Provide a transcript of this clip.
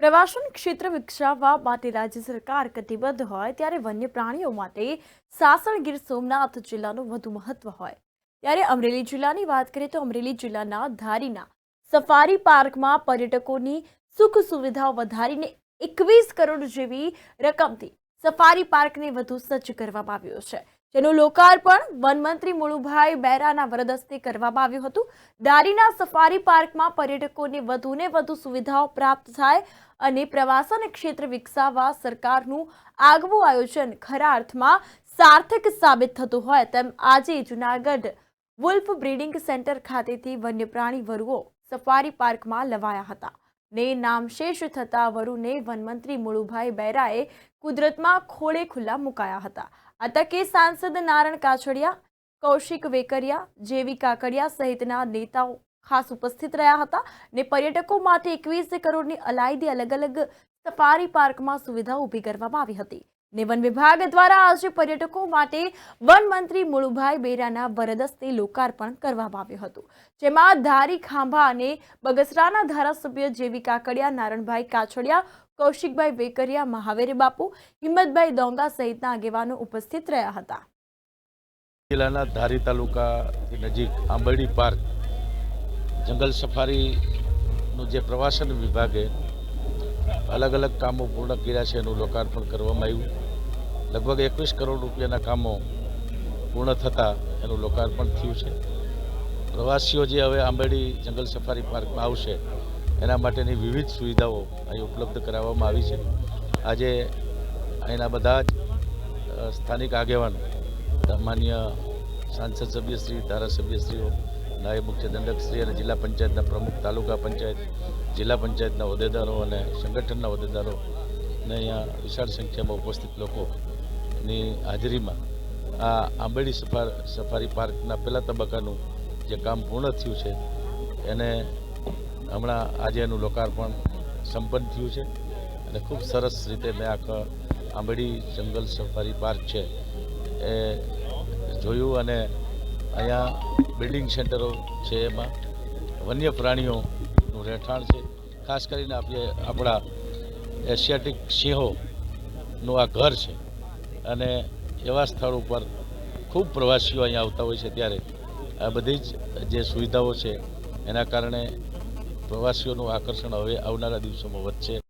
પ્રવાસન ક્ષેત્ર વિકસાવવા માટે રાજ્ય સરકાર કટિબદ્ધ હોય ત્યારે વન્ય પ્રાણીઓ માટે સાસણ ગીર સોમનાથ જિલ્લાનું વધુ મહત્વ હોય. ત્યારે અમરેલી જિલ્લાની વાત કરીએ તો અમરેલી જિલ્લાના ધારીના સફારી પાર્કમાં પર્યટકોની સુખ સુવિધાઓ વધારીને એકવીસ કરોડ જેવી રકમથી સફારી પાર્કને વધુ સજ્જ કરવામાં આવ્યો છે. જેનું લોકાર્પણ વનમંત્રી મુળુભાઈ બેરાના વરદસ્તે કરવામાં આવ્યું હતું. દારીના સફારી પાર્કમાં પર્યટકોને વધુને વધુ સુવિધાઓ પ્રાપ્ત થાય અને પ્રવાસન ક્ષેત્ર વિકસાવવા સરકારનું આગવું આયોજન ખરા અર્થમાં સાર્થક સાબિત થતું હોય તેમ આજે જુનાગઢ વુલ્ફ બ્રીડિંગ સેન્ટર ખાતેથી વન્ય પ્રાણી વરુઓ સફારી પાર્કમાં લવાયા હતા. ને નામશેષ થતા વરુને વનમંત્રી મુળુભાઈ બૈરાએ કુદરતમાં ખોળે ખુલ્લા મુકાયા હતા. આ તકે સાંસદ નારણ કાછડિયા, કૌશિક વેકરિયા, જેવી કાકડિયા સહિતના નેતાઓ ખાસ ઉપસ્થિત રહ્યા હતા ને પર્યટકો માટે એકવીસ કરોડની અલાયદી અલગ અલગ સફારી પાર્કમાં સુવિધા ઊભી કરવામાં આવી હતી. ને વન વિભાગ દ્વારા આજે પર્યટકો માટે વન મંત્રી મુળુભાઈ બેરાના વરદસ્તે લોકાર્પણ કરવામાં આવ્યું હતું. જેમાં ધારી ખાંભા અને બગસરાના ધારાસભ્ય જેવી કાકડિયા, નારણભાઈ કાછડિયા, કૌશિકભાઈ વેકરિયા, મહાવીર બાપુ, હિંમતભાઈ દોંગા સહિતના આગેવાનો ઉપસ્થિત રહ્યા હતા. જિલ્લાના ધારી તાલુકા નજીક આંબરડી પાર્ક જંગલ સફારીનું જે પ્રવાસન વિભાગે અલગ અલગ કામો પૂર્ણ કર્યા છે એનું લોકાર્પણ કરવામાં આવ્યું. લગભગ એકવીસ કરોડ રૂપિયાના કામો પૂર્ણ થતાં એનું લોકાર્પણ થયું છે. પ્રવાસીઓ જે હવે આંબેડી જંગલ સફારી પાર્કમાં આવશે, એના માટેની વિવિધ સુવિધાઓ અહીં ઉપલબ્ધ કરાવવામાં આવી છે. આજે અહીંના બધા જ સ્થાનિક આગેવાન, માન્ય સાંસદ સભ્યશ્રી, ધારાસભ્યશ્રીઓ, નાયબ મુખ્ય દંડકશ્રી અને જિલ્લા પંચાયતના પ્રમુખ, તાલુકા પંચાયત જિલ્લા પંચાયતના હોદ્દેદારો અને સંગઠનના હોદ્દેદારો ને અહીંયા વિશાળ સંખ્યામાં ઉપસ્થિત લોકોની હાજરીમાં આ આંબેડી સફાર, સફારી પાર્કના પહેલા તબક્કાનું જે કામ પૂર્ણ થયું છે, એને હમણાં આજે એનું લોકાર્પણ સંપન્ન થયું છે અને ખૂબ સરસ રીતે મેં આખા આંબેડી જંગલ સફારી પાર્ક છે એ જોયું અને અહીંયા બિલ્ડિંગ સેન્ટરો છે એમાં વન્ય રહેઠાણ છે. ખાસ કરીને આપણે આપણા એશિયાટિક સિંહોનું આ ઘર છે. અને એવા સ્થળ ઉપર ખૂબ પ્રવાસીઓ અહીંયા આવતા હોય છે ત્યારે આ બધી જ જે સુવિધાઓ છે, એના કારણે પ્રવાસીઓનું આકર્ષણ હવે આવનારા દિવસોમાં વધશે.